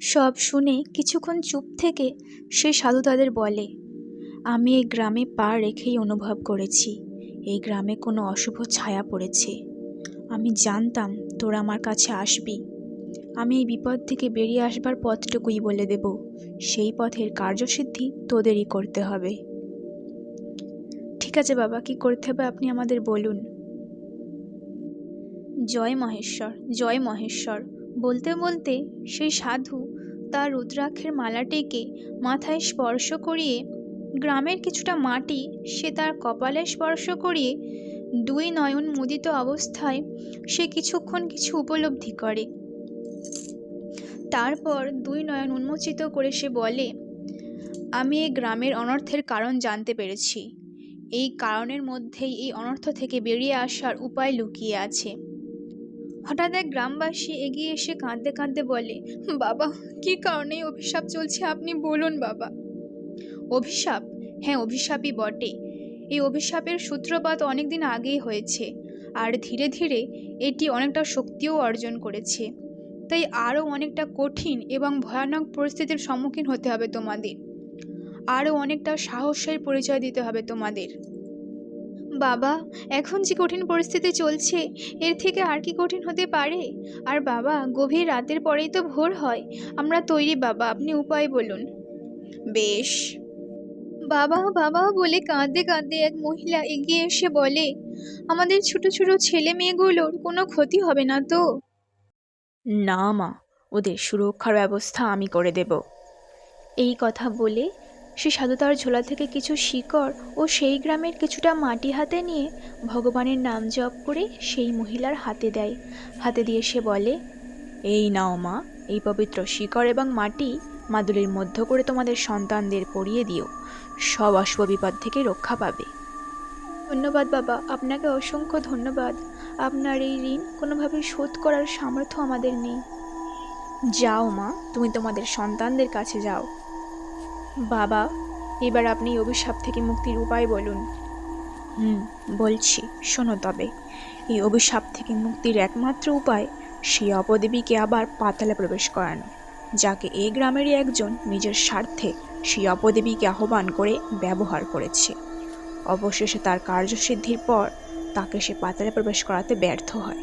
সব শুনে কিছুক্ষণ চুপ থেকে সেই সাধু তাদের বলে, আমি এই গ্রামে পা রেখেই অনুভব করেছি। এই গ্রামে কোনো অশুভ ছায়া পড়েছে। আমি জানতাম তোরা আমার কাছে আসবি। আমি এই বিপদ থেকে বেরিয়ে আসবার পথটুকুই বলে দেব। সেই পথের কার্যসিদ্ধি তোদেরই করতে হবে। ঠিক আছে বাবা, কি করতে হবে আপনি আমাদের বলুন। জয় মহেশ্বর জয় মহেশ্বর। বলতে বলতে সেই সাধু তার রুদ্রাক্ষের মালাটিকে মাথায় স্পর্শ করিয়ে গ্রামের কিছুটা মাটি সে তার কপালে স্পর্শ করিয়ে দুই নয়ন মুদিত অবস্থায় সে কিছুক্ষণ কিছু উপলব্ধি করে। তারপর দুই নয়ন উন্মোচিত করে সে বলে, আমি এই গ্রামের অনর্থের কারণ জানতে পেরেছি। এই কারণের মধ্যেই এই অনর্থ থেকে বেরিয়ে আসার উপায় লুকিয়ে আছে। হঠাৎ এক গ্রামবাসী এগিয়ে এসে কাঁদতে কাঁদতে বলে, বাবা, কী কারণে অভিশাপ চলছে আপনি বলুন বাবা? অভিশাপ? হ্যাঁ অভিশাপই বটে। এই অভিশাপের সূত্রপাত অনেক দিন আগেই হয়েছে, আর ধীরে ধীরে এটি অনেকটা শক্তিও অর্জন করেছে। তাই আরও অনেকটা কঠিন এবং ভয়ানক পরিস্থিতির সম্মুখীন হতে হবে তোমাদের। আরও অনেকটা সাহসের পরিচয় দিতে হবে তোমাদের। বাবা এখন যে কঠিন পরিস্থিতি চলছে এর থেকে আর কি কঠিন হতে পারে? আর বাবা গভীর রাতের পরেই তো ভোর হয়। আমরা তৈরি বাবা আপনি উপায় বলুন। বেশ। বাবা বাবা বলে কাঁদতে কাঁদতে এক মহিলা এগিয়ে এসে বলে আমাদের ছোট ছোট ছেলে মেয়েগুলোর কোনো ক্ষতি হবে না তো? না মা ওদের সুরক্ষার ব্যবস্থা আমি করে দেব। এই কথা বলে সে সাধু তার ঝোলা থেকে কিছু শিকড় ও সেই গ্রামের কিছুটা মাটি হাতে নিয়ে ভগবানের নাম জপ করে সেই মহিলার হাতে দেয়। হাতে দিয়ে সে বলে, এই নাও মা, এই পবিত্র শিকড় এবং মাটি মাদুলির মধ্য করে তোমাদের সন্তানদের পরিয়ে দিও। সব অশুভ বিপদ থেকে রক্ষা পাবে। ধন্যবাদ বাবা, আপনাকে অসংখ্য ধন্যবাদ। আপনার এই ঋণ কোনোভাবে শোধ করার সামর্থ্য আমাদের নেই। যাও মা, তুমি তোমাদের সন্তানদের কাছে যাও। বাবা, এবার আপনি অভিশাপ থেকে মুক্তির উপায় বলুন। হুম, বলছি, শোনো তবে, এই অভিশাপ থেকে মুক্তির একমাত্র উপায় সেই অপদেবীকে আবার পাতালে প্রবেশ করানো। যাকে এই গ্রামেরই একজন নিজের স্বার্থে সেই অপদেবীকে আহ্বান করে ব্যবহার করেছে। অবশেষে তার কার্যসিদ্ধির পর তাকে সে পাতালে প্রবেশ করাতে ব্যর্থ হয়।